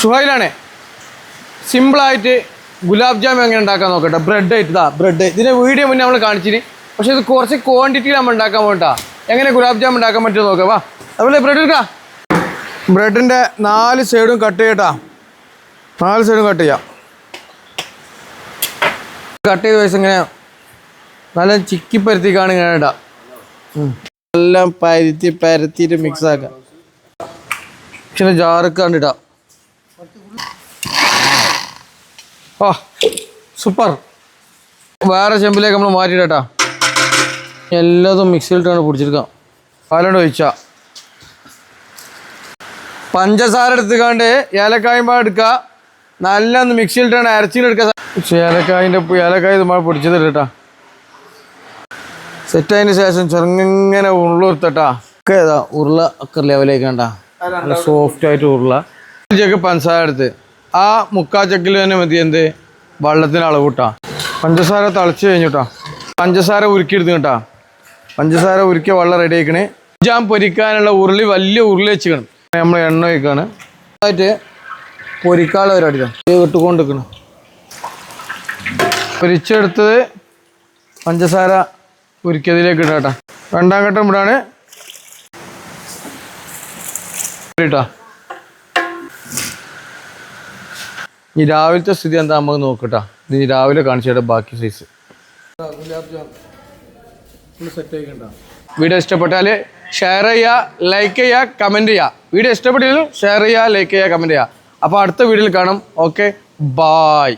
ഷുഹൈലാണേ സിമ്പിളായിട്ട് ഗുലാബ് ജാം എങ്ങനെ ഉണ്ടാക്കാൻ നോക്കട്ടെ. ബ്രെഡ് ആയിട്ട് ഇതാ ബ്രെഡ്. ഇതിന്റെ വീഡിയോ മുന്നേ നമ്മൾ കാണിച്ചിന്. പക്ഷേ ഇത് കുറച്ച് ക്വാണ്ടിറ്റിയിൽ നമ്മൾ ഉണ്ടാക്കാൻ പോകട്ടാ എങ്ങനെ ഗുലാബ് ജാം ഉണ്ടാക്കാൻ പറ്റുമോ നോക്കാം വാ. അതുപോലെ ബ്രെഡ് എടുക്കാം. ബ്രെഡിന്റെ നാല് സൈഡും കട്ട് ചെയ്യട്ടാ. നാല് സൈഡും കട്ട് ചെയ്യാം. കട്ട് ചെയ്ത വയസ്സ് ഇങ്ങനെ നല്ല ചിക്കി പരുത്തിക്കാണ് ഇങ്ങനെ ഇടാം. എല്ലാം പരുത്തി പരത്തിയിട്ട് മിക്സ് ആക്കാം. പക്ഷേ ജാറൊക്കെ കണ്ടിട്ടാ. ആ സൂപ്പർ. വേറെ ചെമ്പിലേക്ക് നമ്മൾ മാറ്റിയിട്ടാ എല്ലാതും മിക്സിയിലിട്ടാണ് പിടിച്ചെടുക്കാം പാലോണ്ട് ഒഴിച്ച. പഞ്ചസാര എടുത്തുകൊണ്ട് ഏലക്കായും പാടെ എടുക്കുക. നല്ല ഒന്ന് മിക്സിയിലിട്ടാണ് അരച്ചിലെടുക്കുക. ഏലക്കായന്റെ ഏലക്കായ ഇത് മഴ പൊടിച്ചത് കേട്ടാ സെറ്റ് ആയതിനു ശേഷം ചെറുങ്ങനെ ഉരുളെടുത്തട്ടാ ഒക്കെ ഏതാ ഉരുള ഒക്കെ ലെവലേക്ക് കണ്ട നല്ല സോഫ്റ്റ് ആയിട്ട് ഉരുള. ജഗ് പഞ്ചസാര എടുത്ത്. ആ മുക്കാ ചക്കിൽ തന്നെ മതി എന്ത്? വെള്ളത്തിന് അളവ് കൂട്ടാ പഞ്ചസാര തളിച്ച് കഴിഞ്ഞിട്ടാ. പഞ്ചസാര ഉരുക്കിയെടുത്ത് കേട്ടാ. പഞ്ചസാര ഉരുക്കിയ വെള്ളം റെഡി ആക്കണേ ജാം പൊരിക്കാനുള്ള ഉരുളി വലിയ ഉരുളി വെച്ചിക്കണം. നമ്മൾ എണ്ണ വയ്ക്കാണ് അതായിട്ട് പൊരിക്കാനുള്ള പരിപാടി ഇട്ടുകൊണ്ട് നിൽക്കണം പൊരിച്ചെടുത്തത് പഞ്ചസാര ഉരുക്കിയതിലേക്ക് ഇടാം കേട്ടാ രണ്ടാം ഘട്ടം ഇവിടെയാണ് ഇട്ടാ. ഈ രാവിലത്തെ സ്ഥിതി എന്താ നമുക്ക് നോക്കട്ടാ. നീ രാവിലെ കാണിച്ചിട്ട് ബാക്കി സൈസ് വീഡിയോ ഇഷ്ടപ്പെട്ടാൽ ഷെയർ ചെയ്യുക ലൈക്ക് ചെയ്യുക കമന്റ് ചെയ്യുക വീഡിയോ ഇഷ്ടപ്പെട്ടില്ലെങ്കിൽ ഷെയർ ചെയ്യുക ലൈക്ക് ചെയ്യുക കമന്റ് ചെയ്യുക അപ്പോൾ അടുത്ത വീഡിയോയിൽ കാണാം. Okay bye